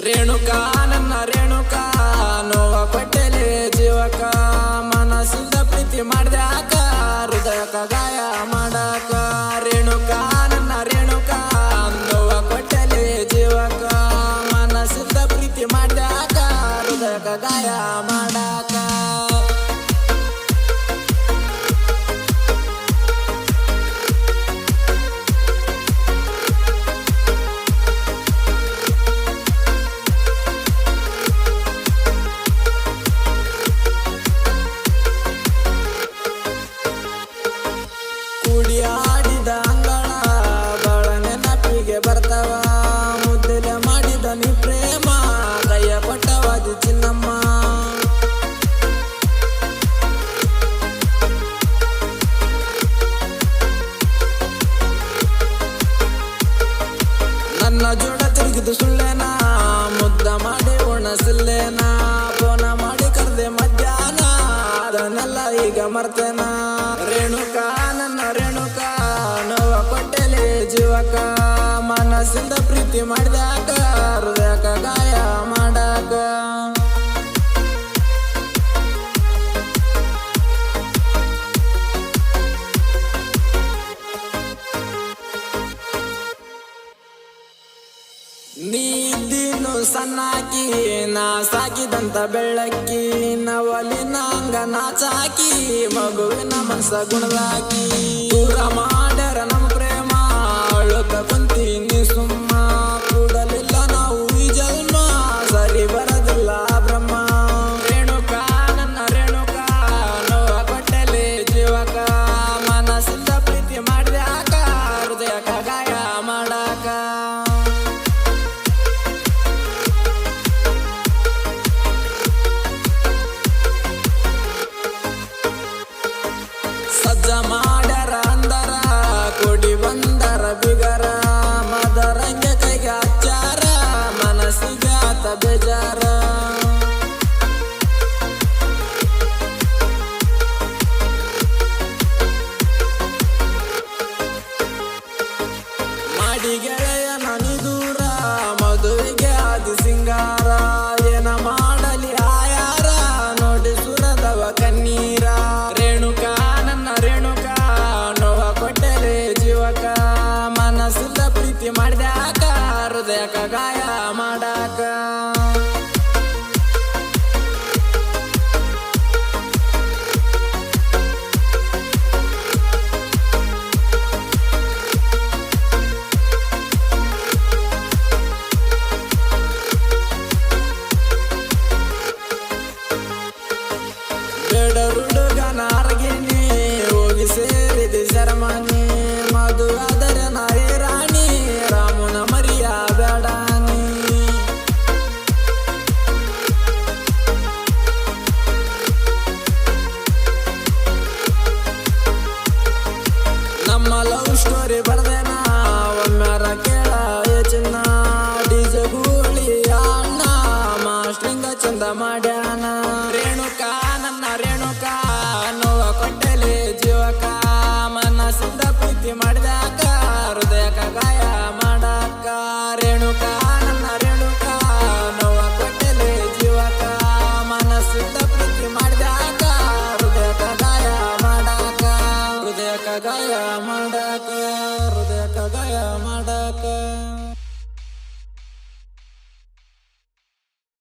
ರೇಣುಕಾ, ನನ್ನ ರೇಣುಕಾ, ನೋವ ಕೊಟ್ಟೆಲೆ ಜೀವಕ, ಮನಸ್ಸಿಂದ ಪ್ರೀತಿ ಮಾಡ್ದ್ಯಾಕ ಹೃದಯಕ ಗಾಯ ಮಾಡಾಕ. ರೇಣುಕಾ, ನನ್ನ ರೇಣುಕಾ, ನೋವ ಕೊಟ್ಟೆಲೆ ಜೀವಕ, ಮನಸ್ಸಿಂದ ಪ್ರೀತಿ ಮಾಡ್ದ್ಯಾಕ ಹೃದಯಕ ಗಾಯ ಮಾಡಾಕ. ತಿರುಗಿದು ಸುಳ್ಳೇನ? ಮುದ್ದ ಮಾಡಿ ಉಣಸಿಲ್ಲೇನ ಫೋನ ಮಾಡಿ ಕರೆದೆ ಮಧ್ಯಾಹ್ನ? ಅದನ್ನೆಲ್ಲ ಈಗ ಮರ್ತೇನ? ರೇಣುಕಾ, ನನ್ನ ರೇಣುಕಾ, ನೋವ ಕೊಟ್ಟೆಲೆ ಜೀವಕ, ಮನಸ್ಸಿಂದ ಪ್ರೀತಿ ಮಾಡಿದಾಗ ಸಣ್ಣಾಕಿ ನಾ ಸಾಕಿದಂತ ಬೆಳ್ಳಕ್ಕಿ ನವಲಿನ ಅಂಗ ನಾಚಾಕಿ ಮಗುವಿನ ಮನಸ ಗುಣದಾಕಿ. ದೂರ After my ಮನಸ್ಸಿಂದ ಪ್ರೀತಿ ಸ್ಟೋರಿ ಬರ್ದೇನ? ಒಮ್ಮಾರ ಕೇಳ ಚಿನ್ನ? ಡಿಜೆ ಗೂಳಿ ಅಣ್ಣ ಮಾಸ್ಟ್ರಿಂಗ ಚಂದ ಮಾಡ್ಯಾನ. ಗಾಯ ಮಾಡಾಕ ಹೃದಯಕ ಗಾಯ ಮಾಡಾಕ.